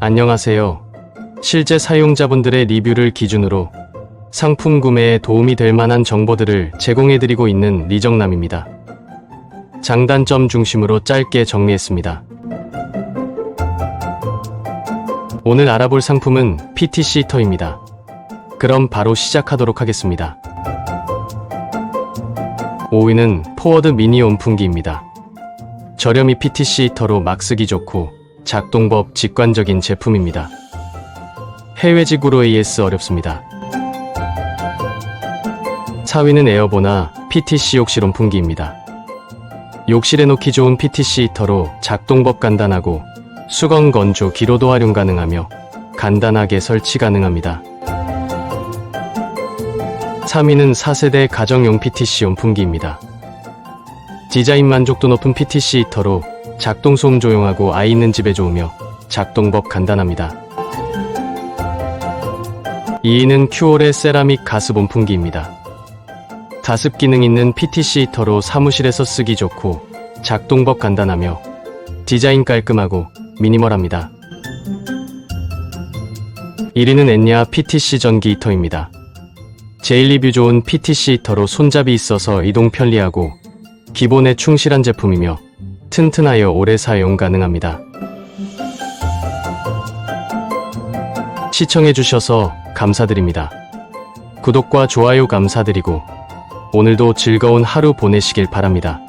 안녕하세요. 실제 사용자분들의 리뷰를 기준으로 상품 구매에 도움이 될 만한 정보들을 제공해드리고 있는 리정남입니다. 장단점 중심으로 짧게 정리했습니다. 오늘 알아볼 상품은 PTC 히터입니다. 그럼 바로 시작하도록 하겠습니다. 5위는 포워드 미니 온풍기입니다. 저렴이 PTC 히터로 막 쓰기 좋고 작동법 직관적인 제품입니다. 해외직으로 AS 어렵습니다. 4위는 에어보나 PTC 욕실 온풍기입니다. 욕실에 놓기 좋은 PTC 히터로 작동법 간단하고 수건 건조 기로도 활용 가능하며 간단하게 설치 가능합니다. 3위는 4세대 가정용 PTC 온풍기입니다. 디자인 만족도 높은 PTC 히터로 작동 소음 조용하고 아이 있는 집에 좋으며 작동법 간단합니다. 2위는 큐올의 세라믹 가습 온풍기입니다. 가습 기능 있는 PTC 히터로 사무실에서 쓰기 좋고 작동법 간단하며 디자인 깔끔하고 미니멀합니다. 1위는 엔야 PTC 전기 히터입니다. 제일 리뷰 좋은 PTC 히터로 손잡이 있어서 이동 편리하고 기본에 충실한 제품이며 튼튼하여 오래 사용 가능합니다. 시청해주셔서 감사드립니다. 구독과 좋아요 감사드리고 오늘도 즐거운 하루 보내시길 바랍니다.